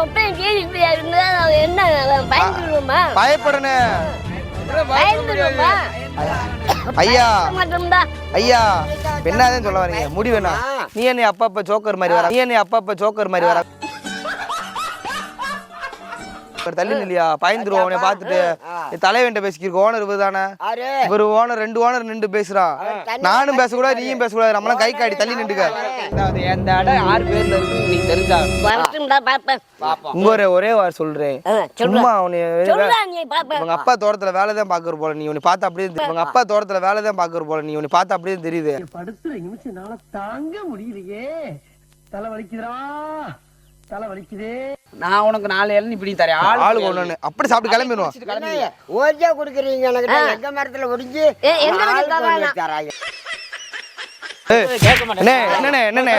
ஒப்பை கேள்வி இருந்தா நான் என்ன பயந்துருவோமா பயப்படனே பயந்துருவோமா ஐயா. ஐயா என்னதான் சொல்ல வரீங்க. முடி வேணாம். நீ என்ன அப்பப்ப ஜோக்கர் மாதிரி வர நீ என்ன அப்பப்ப ஜோக்கர் மாதிரி வர. ஒரு தள்ளி இல்லையா பயந்துருவோம் அவனை பார்த்துட்டு. நீ தலைவன்ட்ட பேசிக்கிருக்க ஓனர் இவர் தானே? ஆறு இவர் ஓனர் ரெண்டு ஓனர் நின்று பேசுறான். நானும் பேசக்கூடாது நீயும் பேசக்கூடாது. நம்மளாம் கை காடி தள்ளி நின்றுக்க. எந்த இடம் யார் பேர்ல இருக்கு நீ தெரிஞ்சா. உங்க ஒரே வார் சொல்றேன். சும்மா அவனை உங்க அப்பா தோட்டத்துல வேலை தான் பாக்குற போல. நீ உன்னை பார்த்தா அப்படியே உங்க அப்பா தோட்டத்துல வேலை தான் பாக்குற போல. நீ உன்னை பார்த்தா அப்படியே தெரியுது. படுத்துற நிமிஷம்னால தாங்க முடியலையே. தலை வலிக்குதுடா. தலை வலிக்குதே நான் உனக்கு நாலு இளநீ இப்படி தரேன். ஆளு ஆளுக்கு ஒண்ணு அப்படி சாப்பிட்டு கிளம்பிடுவோம். கிளம்பி ஓஜா குடுக்குறீங்க? எனக்கு எங்க மரத்துல ஒடிஞ்சு? தராங்க கேட்க மாட்டேன் என்னண்ணே என்னண்ணே?